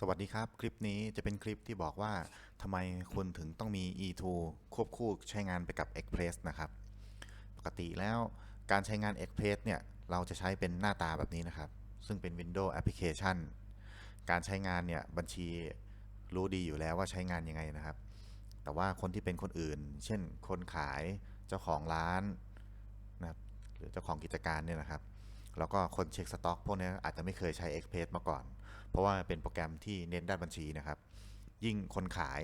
สวัสดีครับ คลิปนี้จะเป็นคลิปที่บอกว่าทำไมคุณถึงต้องมี E2 ควบคู่ใช้งานไปกับ Express นะครับ ปกติแล้วการใช้งาน Express เนี่ย เราจะใช้เป็นหน้าตาแบบนี้นะครับ ซึ่งเป็น Windows Application การใช้งานเนี่ย บัญชีรู้ดีอยู่แล้วว่าใช้งานยังไงนะครับ แต่ว่าคนที่เป็นคนอื่น เช่นคนขายเจ้าของร้านนะครับหรือเจ้าของกิจการเนี่ยนะครับ แล้วก็คนเช็คสต็อกพวกนี้อาจจะไม่เคยใช้ Express มาก่อน เพราะว่าเป็นโปรแกรมที่เน้นด้านบัญชีนะครับ ยิ่งคนขาย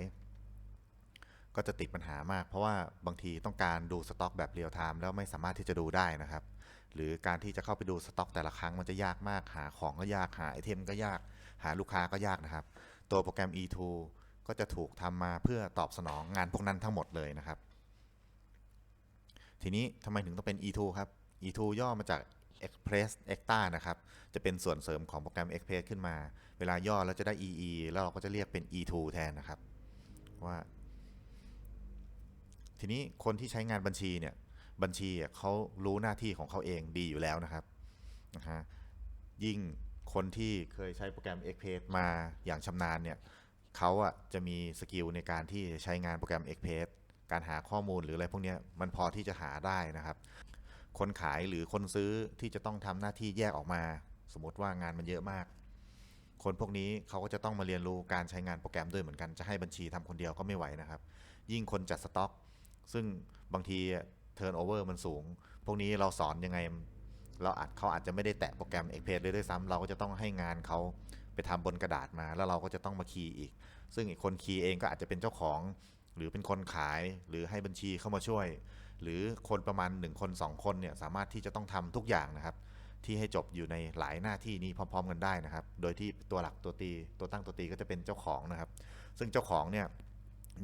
ก็จะติดปัญหามาก เพราะว่าบางทีต้องการดูสต็อกแบบเรียลไทม์แล้วไม่สามารถที่จะดูได้นะครับ หรือการที่จะเข้าไปดูสต็อกแต่ละครั้งมันจะยากมาก หาของก็ยาก หาไอเทมก็ยาก หาลูกค้าก็ยากนะครับ ตัวโปรแกรม E2 ก็จะถูกทำมาเพื่อตอบสนองงานพวกนั้นทั้งหมดเลยนะครับ ทีนี้ทำไมถึงต้องเป็น E2 ครับ E2 ย่อมาจาก Express Extra นะครับ จะเป็นส่วนเสริมของโปรแกรม Express ขึ้นมา เวลาย่อแล้วจะได้ EE แล้วเราก็จะเรียกเป็น E2 แทนนะครับ ว่า ทีนี้คนที่ใช้งานบัญชีเนี่ย บัญชีเขารู้หน้าที่ของเขาเองดีอยู่แล้วนะครับนะฮะยิ่งคนที่เคยใช้โปรแกรม Express มาอย่างชำนาญเนี่ยเขาอะจะมีสกิลในการที่ใช้งานโปรแกรม Express การหาข้อมูลหรืออะไรพวกนี้มันพอที่จะหาได้นะครับ คนขายหรือคนซื้อที่จะต้องทำหน้าที่แยกออกมา สมมติว่างานมันเยอะมาก คนพวกนี้เขาก็จะต้องมาเรียนรู้การใช้งานโปรแกรมด้วยเหมือนกันจะให้บัญชีทำคนเดียวก็ไม่ไหวนะครับ ยิ่งคนจัดสต็อก ซึ่งบางทีเทิร์นโอเวอร์มันสูง พวกนี้เราสอนยังไง เราอาจเขาอาจจะไม่ได้แตะโปรแกรม Express เลยด้วยซ้ำเราก็จะต้องให้งานเขาไปทำบนกระดาษมาแล้วเราก็จะต้องมาคีย์อีก ซึ่งอีกคนคีย์เองก็อาจจะเป็นเจ้าของ หรือเป็นคนขายหรือให้บัญชีเข้ามาช่วย หรือคนประมาณ 1 คน 2 คนเนี่ยสามารถที่จะต้องทำทุกอย่างนะครับ ที่ให้จบอยู่ในหลายหน้าที่นี้พร้อม ๆ กันได้นะครับ โดยที่ตัวหลักตัวตีตัวตั้งตัวตีก็จะเป็นเจ้าของนะครับ ซึ่งเจ้าของเนี่ย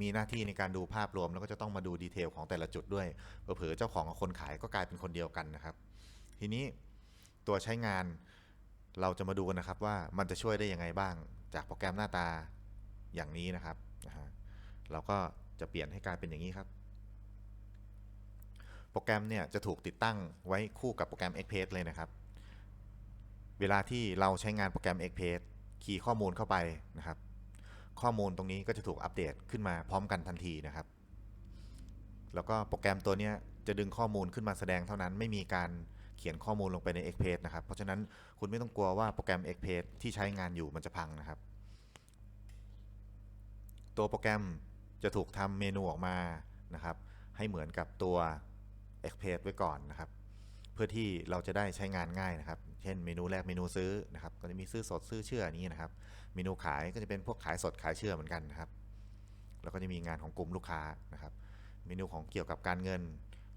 มีหน้าที่ในการดูภาพรวมแล้วก็จะต้องมาดูดีเทลของแต่ละจุดด้วยเผลอเจ้าของกับคนขายก็กลายเป็นคนเดียวกันนะครับ ทีนี้ตัวใช้งานเราจะมาดูกันนะครับว่ามันจะช่วยได้ยังไงบ้าง จากโปรแกรมหน้าตาอย่างนี้นะครับนะฮะเราก็จะเปลี่ยนให้กลายเป็นอย่างนี้ครับ โปรแกรมเนี่ยจะถูกติดตั้งไว้คู่กับโปรแกรม Express เลยนะครับ เวลาที่เราใช้งานโปรแกรม Express คีย์ข้อมูลเข้าไปนะครับ ข้อมูลตรงนี้ก็จะถูกอัปเดตขึ้นมาพร้อมกันทันทีนะครับ แล้วก็โปรแกรมตัวนี้จะดึงข้อมูลขึ้นมาแสดงเท่านั้นไม่มีการเขียนข้อมูลลงไปใน Express นะครับ เพราะฉะนั้นคุณไม่ต้องกลัวว่าโปรแกรม Express ที่ใช้งานอยู่มันจะพังนะครับ ตัวโปรแกรมจะถูกทำเมนูออกมานะครับ ให้เหมือนกับตัว Express ไว้ก่อนนะครับ เพื่อที่เราจะได้ใช้งานง่ายนะครับ เช่นเมนูแรกเมนูซื้อนะครับ ก็จะมีซื้อสดซื้อเชื่อนี้นะครับ เมนูขายก็จะเป็นพวกขายสดขายเชื่อเหมือนกันนะครับ แล้วก็จะมีงานของกลุ่มลูกค้านะครับ เมนูของเกี่ยวกับการเงิน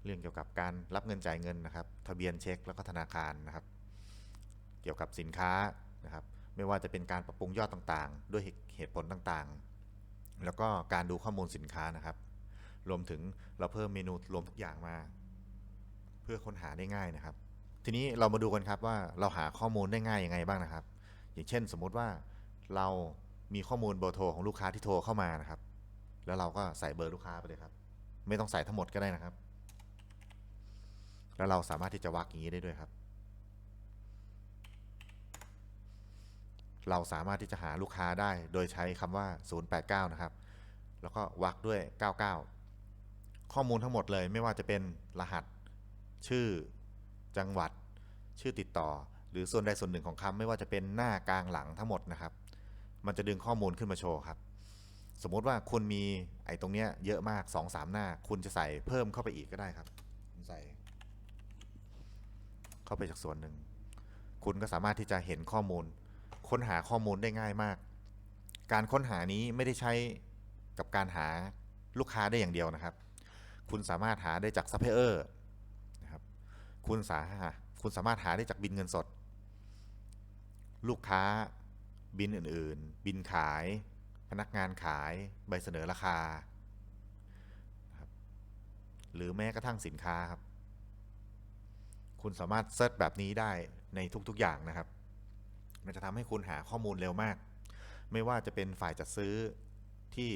เรื่องเกี่ยวกับการรับเงินจ่ายเงินนะครับ ทะเบียนเช็คแล้วก็ธนาคารนะครับ เกี่ยวกับสินค้านะครับไม่ว่าจะเป็นการปรับปรุงยอดต่างๆ ด้วยเหตุผลต่างๆ แล้วก็การดูข้อมูลสินค้านะครับ รวมถึงเราเพิ่มเมนูรวมทุกอย่างมา เพื่อค้นหาได้ง่ายนะครับ ทีนี้เรามาดูกันครับว่าเราหาข้อมูลได้ง่ายยังไงบ้างนะครับ อย่างเช่น สมมุติว่าเรามีข้อมูลเบอร์โทรของลูกค้าที่โทรเข้ามานะครับ แล้วเราก็ใส่เบอร์ลูกค้าไปเลยครับ ไม่ต้องใส่ทั้งหมดก็ได้นะครับ แล้วเราสามารถที่จะวักอย่างนี้ได้ด้วยครับ เราสามารถที่จะหาลูกค้าได้โดยใช้คำว่า 089 นะครับ แล้วก็วักด้วย 99 ข้อมูลทั้งหมดเลยไม่ว่าจะเป็นรหัส ชื่อจังหวัด ชื่อติดต่อ หรือส่วนใดส่วนหนึ่งของคำไม่ว่าจะเป็นหน้ากลางหลังทั้งหมดนะครับ มันจะดึงข้อมูลขึ้นมาโชว์ครับ สมมุติว่าคุณมีไอ้ตรงเนี้ยเยอะมาก2-3หน้า คุณจะใส่เพิ่มเข้าไปอีกก็ได้ครับใส่ เข้าไปจากส่วนหนึ่ง คุณก็สามารถที่จะเห็นข้อมูล ค้นหาข้อมูลได้ง่ายมาก การค้นหานี้ไม่ได้ใช้กับการหาลูกค้าได้อย่างเดียวนะครับ คุณสามารถหาได้จากซัพพลายเออร์ คุณสาหาคุณสามารถหาได้จากบินเงินสด ลูกค้า บินอื่นๆ บินขาย พนักงานขาย ใบเสนอราคาครับหรือแม้กระทั่งสินค้าครับ คุณสามารถเซิร์ชแบบนี้ได้ในทุกๆอย่างนะครับ มันจะทำให้คุณหาข้อมูลเร็วมาก ไม่ว่าจะเป็นฝ่ายจัดซื้อที่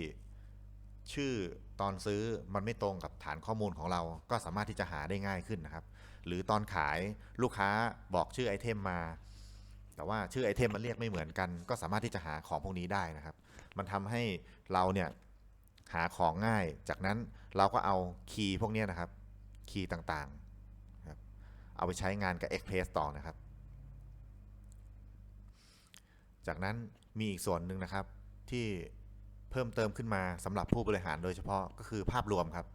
ชื่อตอนซื้อมันไม่ตรงกับฐานข้อมูลของเรา ก็สามารถที่จะหาได้ง่ายขึ้นนะครับ หรือตอนขายลูกค้าบอกชื่อไอเทมมา แต่ว่าชื่อไอเทมมันเรียกไม่เหมือนกัน ก็สามารถที่จะหาของพวกนี้ได้นะครับ มันทำให้เราเนี่ยหาของง่าย จากนั้นเราก็เอาคีย์พวกนี้นะครับ คีย์ต่างๆครับเอาไปใช้งานกับ Express ต่อนะครับ จากนั้นมีอีกส่วนหนึ่งนะครับที่เพิ่มเติมขึ้นมาสำหรับผู้บริหารโดยเฉพาะก็คือภาพรวมครับ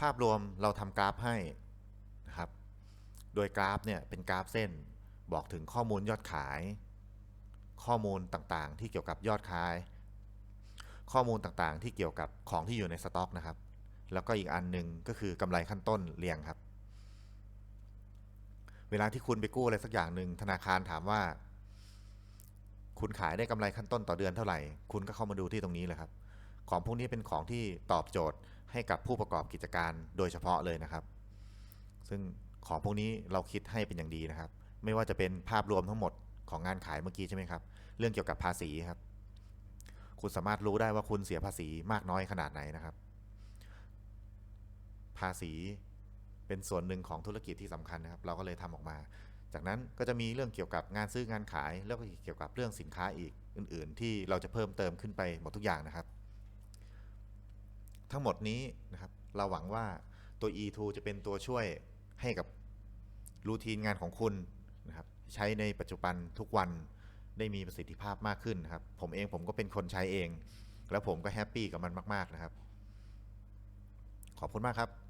ภาพรวมเราทำกราฟให้ โดยกราฟเนี่ยเป็นกราฟเส้นบอกถึงข้อมูลยอดขาย ข้อมูลต่างๆ ที่เกี่ยวกับยอดขาย ข้อมูลต่างๆ ที่เกี่ยวกับของที่อยู่ในสต็อกนะครับ แล้วก็อีกอันหนึ่งก็คือกำไรขั้นต้นเรียงครับ เวลาที่คุณไปกู้อะไรสักอย่างหนึ่งธนาคารถามว่า คุณขายได้กำไรขั้นต้นต่อเดือนเท่าไหร่ คุณก็เข้ามาดูที่ตรงนี้เลยครับ ของพวกนี้เป็นของที่ตอบโจทย์ให้กับผู้ประกอบกิจการโดยเฉพาะเลยนะครับ ซึ่ง ของพวกนี้เราคิดให้เป็นอย่างดีนะครับ ไม่ว่าจะเป็นภาพรวมทั้งหมดของงานขายเมื่อกี้ใช่ไหมครับ เรื่องเกี่ยวกับภาษีครับ คุณสามารถรู้ได้ว่าคุณเสียภาษีมากน้อยขนาดไหนนะครับ ภาษีเป็นส่วนหนึ่งของธุรกิจที่สำคัญนะครับ เราก็เลยทำออกมา จากนั้นก็จะมีเรื่องเกี่ยวกับงานซื้องานขาย แล้วก็เกี่ยวกับเรื่องสินค้าอีกอื่น ๆ ที่เราจะเพิ่มเติมขึ้นไปหมดทุกอย่างนะครับ ทั้งหมดนี้นะครับ เราหวังว่าตัว E2 จะเป็นตัวช่วย ให้กับรูทีนงานของคุณนะครับใช้ในปัจจุบันทุกวันได้มีประสิทธิภาพมากขึ้นนะครับ ผมเองผมก็เป็นคนใช้เอง แล้วผมก็แฮปปี้กับมันมาก ๆนะครับ ขอบคุณมากครับ